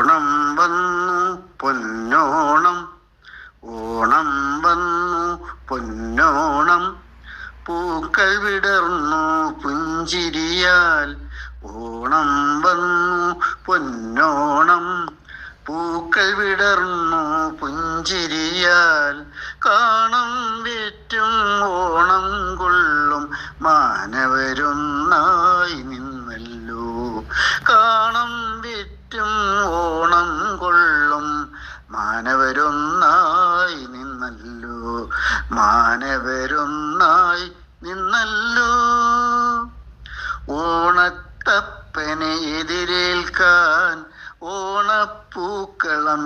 ഓണം വന്നു പൊന്നോണം. ഓണം വന്നു പൊന്നോണം. പൂക്കൾ വിടർന്നു പുഞ്ചിരിയാൽ. ഓണം വന്നു പൊന്നോണം. പൂക്കൾ വിടർന്നു പുഞ്ചിരിയാൽ. കാണം വിറ്റും ഓണം കൊള്ളും. മാനവരൊന്നായി നിന്നല്ലോ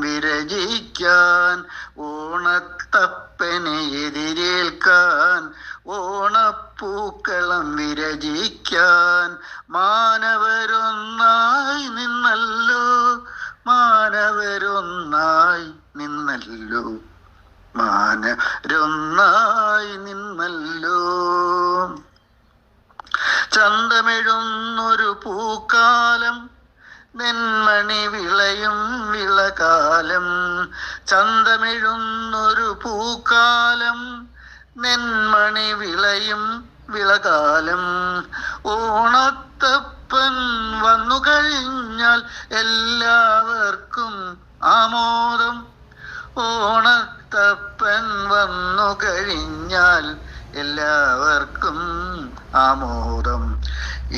വിരചിക്കാൻ ഓണത്തപ്പനെ എതിരേൽക്കാൻ ഓണപ്പൂക്കളം വിരചിക്കാൻ മാനവരൊന്നായി നിന്നല്ലോ മാനവരൊന്നായി നിന്നല്ലോ മാനവരൊന്നായി നിന്നല്ലോ. ചന്തമെഴുന്നൊരു പൂക്കാലം നെന്മണി വിളയും വിളകാലം ചന്തമിഴുന്നൊരു പൂക്കാലം. നെന്മണി വിളയും വിളകാലം. ഓണത്തപ്പൻ വന്നു കഴിഞ്ഞാൽ എല്ലാവർക്കും ആമോദം. ഓണത്തപ്പൻ വന്നു കഴിഞ്ഞാൽ എല്ലാവർക്കും ആമോദം.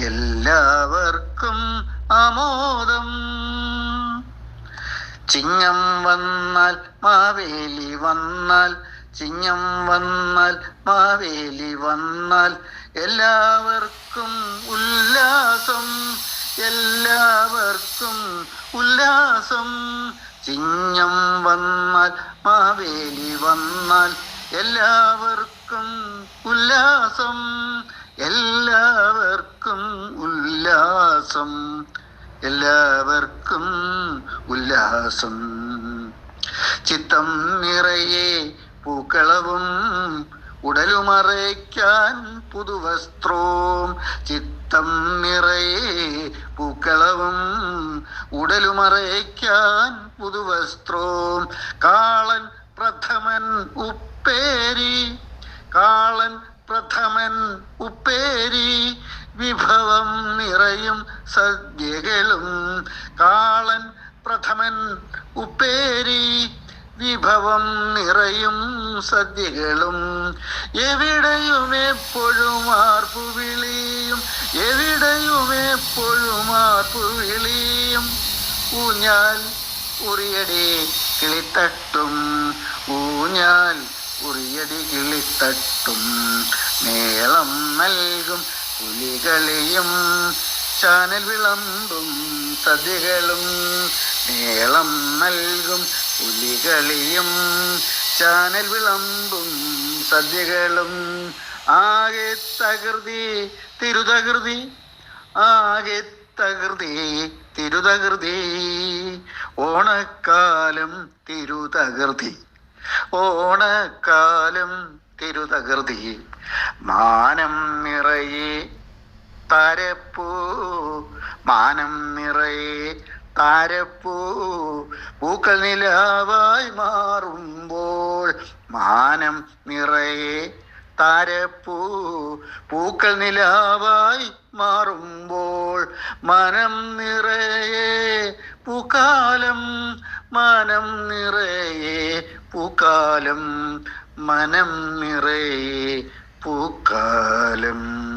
എല്ലാവർക്കും ആമോദം ചിങ്ങം വന്നാൽ മാവേലി വന്നാൽ ചിങ്ങം വന്നാൽ മാവേലി വന്നാൽ എല്ലാവർക്കും ഉല്ലാസം എല്ലാവർക്കും ഉല്ലാസം. ചിങ്ങം വന്നാൽ മാവേലി വന്നാൽ എല്ലാവർക്കും ഉല്ലാസം എല്ലാവർക്കും ഉല്ലാസം. എല്ലാവർക്കും ഉല്ലാസം. ചിത്തം നിറയെ പൂക്കളവും ഉടലുമറയ്ക്കാൻ പുതുവസ്ത്രവും ചിത്തം നിറയെ പൂക്കളവും ഉടലുമറയ്ക്കാൻ പുതുവസ്ത്രവും കാളൻ പ്രഥമൻ ഉപ്പേരി കാളൻ പ്രഥമൻ ഉപ്പേരി വിഭവം നിറയും സദ്യകളും. കാളൻ പ്രഥമൻ ഉപ്പേരി വിഭവം നിറയും സദ്യകളും. എവിടെയും എപ്പോഴും ആർപ്പു വിളിയും എവിടെയും എപ്പോഴും ആർപ്പു വിളിയും. ഊഞ്ഞാൽ ഉറിയടി കിളിത്തട്ടും ഊഞ്ഞാൽ ഉറിയടി കിളിത്തട്ടും മേളം നൽകും പുലികളിയും. ചാനൽ വിളമ്പും സതികളും മേളം നൽകും പുലികളിയും. ചാനൽ വിളമ്പും സദ്യകളും ആകെ തകൃതി തിരുതകൃതി ആകെ തകൃതി തിരുതകൃതി. ഓണക്കാലം തിരുതകൃതി. ഓണക്കാലം തിരുതകൃതി മാനം നിറയെ താരപ്പൂ മാനം നിറയെ താരപ്പൂ. പൂക്കൾ നിലാവായി മാറുമ്പോൾ മാനം നിറയെ താരപ്പൂ. പൂക്കൾ നിലാവായി മാറുമ്പോൾ മനം നിറയെ പൂക്കാലം മനം നിറയെ പൂക്കാലം മനം നിറയെ പൂക്കാലം.